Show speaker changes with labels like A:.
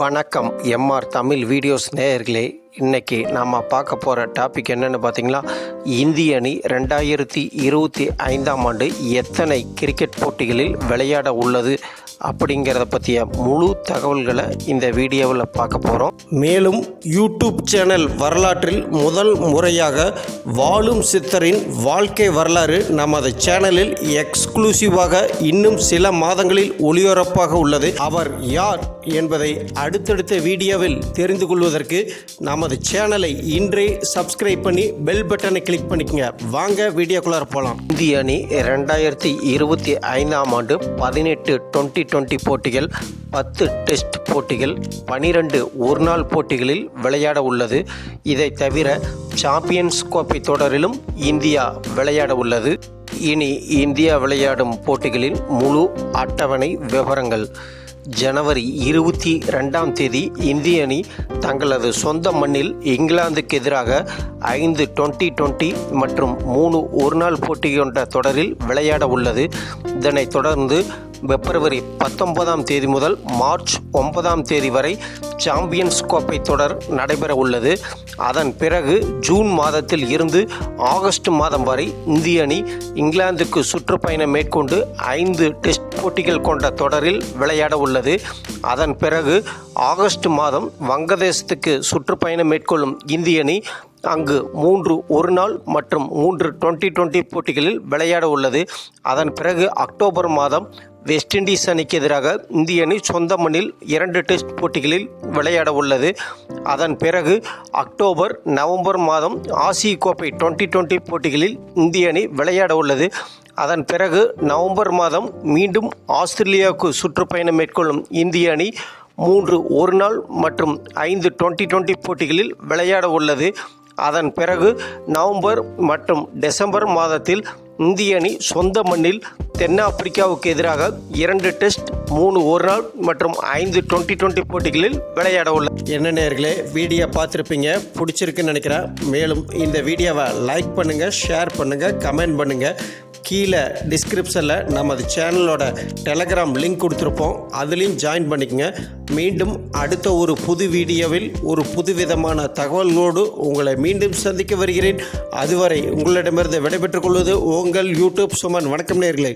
A: வணக்கம் MR Tamil videos நேயர்களே. இன்னைக்கு நாம் பார்க்க போகிற டாபிக் என்னென்னு பார்த்தீங்களா இந்திய அணி ரெண்டாயிரத்தி இருபத்தி ஐந்தாம் ஆண்டு எத்தனை கிரிக்கெட் போட்டிகளில் விளையாட உள்ளது? அப்படிங்கிறத பற்றிய முழு தகவல்களை இந்த வீடியோவில் பார்க்க போகிறோம் மேலும் யூடியூப் சேனல் வரலாற்றில் முதல் முறையாக வாழும் சித்தரின் வாழ்க்கை வரலாறு நமது சேனலில் எக்ஸ்க்ளூசிவாக இன்னும் சில மாதங்களில் ஒளிபரப்பாக உள்ளது. அவர் யார் என்பதை அடுத்தடுத்த வீடியோவில் தெரிந்து கொள்வதற்கு நமது சேனலை இன்றே சப்ஸ்கிரைப் பண்ணி பெல் பட்டனை கிளிக் பண்ணிக்கங்க. வாங்க வீடியோக்குள்ளார போகலாம் இந்திய அணி ரெண்டாயிரத்தி இருபத்தி ஐந்தாம் ஆண்டு பதினெட்டு டுவெண்ட்டி டுவெண்ட்டி போட்டிகள் பத்து டெஸ்ட் போட்டிகள் பனிரெண்டு ஒருநாள் போட்டிகளில் விளையாட உள்ளது. இதை தவிர சாம்பியன்ஸ் கோப்பை தொடரிலும் இந்தியா விளையாட உள்ளது. இனி இந்தியா விளையாடும் போட்டிகளின் முழு அட்டவணை விவரங்கள். ஜனவரி இருபத்தி ரெண்டாம் தேதி இந்திய அணி தங்களது சொந்த மண்ணில் இங்கிலாந்துக்கு எதிராக ஐந்து டுவெண்ட்டி டுவெண்ட்டி மற்றும் மூணு ஒருநாள் போட்டி கொண்ட தொடரில் விளையாட உள்ளது. இதனைத் தொடர்ந்து பிப்ரவரி பத்தொன்பதாம் தேதி முதல் மார்ச் ஒன்பதாம் தேதி வரை சாம்பியன்ஸ் கோப்பை தொடர் நடைபெற உள்ளது. அதன் பிறகு ஜூன் மாதத்தில் இருந்து ஆகஸ்ட் மாதம் வரை இந்திய அணி இங்கிலாந்துக்கு சுற்றுப்பயணம் மேற்கொண்டு ஐந்து டெஸ்ட் போட்டிகள் கொண்ட தொடரில் விளையாட உள்ளது. அதன் பிறகு ஆகஸ்ட் மாதம் வங்கதேசத்துக்கு சுற்றுப்பயணம் மேற்கொள்ளும் இந்திய அணி அங்கு மூன்று ஒரு நாள் மற்றும் மூன்று டுவெண்ட்டி டுவெண்ட்டி போட்டிகளில் விளையாட உள்ளது. அதன் பிறகு அக்டோபர் மாதம் வெஸ்ட் இண்டீஸ் அணிக்கு எதிராக இந்திய அணி சொந்த மண்ணில் இரண்டு டெஸ்ட் போட்டிகளில் விளையாட உள்ளது. அதன் பிறகு அக்டோபர் நவம்பர் மாதம் ஆசிய கோப்பை டுவெண்ட்டி டுவெண்ட்டி போட்டிகளில் இந்திய அணி விளையாட உள்ளது. அதன் பிறகு நவம்பர் மாதம் மீண்டும் ஆஸ்திரேலியாவுக்கு சுற்றுப்பயணம் மேற்கொள்ளும் இந்திய அணி மூன்று ஒரு நாள் மற்றும் ஐந்து டுவெண்ட்டி டுவெண்ட்டி போட்டிகளில் விளையாட உள்ளது. அதன் பிறகு நவம்பர் மற்றும் டிசம்பர் மாதத்தில் இந்திய அணி சொந்த மண்ணில் தென்னாப்பிரிக்காவுக்கு எதிராக இரண்டு டெஸ்ட் மூணு ஒரு நாள் மற்றும் ஐந்து டுவெண்ட்டி டுவெண்ட்டி போட்டிகளில் விளையாட உள்ள என்ன நேர்களே வீடியோ பார்த்துருப்பீங்க பிடிச்சிருக்குன்னு நினைக்கிறேன். மேலும் இந்த வீடியோவை லைக் பண்ணுங்கள் ஷேர் பண்ணுங்கள் கமெண்ட் பண்ணுங்கள் கீழே டிஸ்கிரிப்ஷனில் நமது சேனலோட டெலகிராம் லிங்க் கொடுத்துருப்போம். அதுலேயும் ஜாயின் பண்ணிக்கோங்க. மீண்டும் அடுத்த ஒரு புது வீடியோவில் ஒரு புதுவிதமான தகவல்களோடு உங்களை மீண்டும் சந்திக்க வருகிறேன். அதுவரை உங்களிடமிருந்து விடைபெற்றுக் கொள்வது உங்கள் யூடியூப் சுமன். வணக்கம் நேர்களே.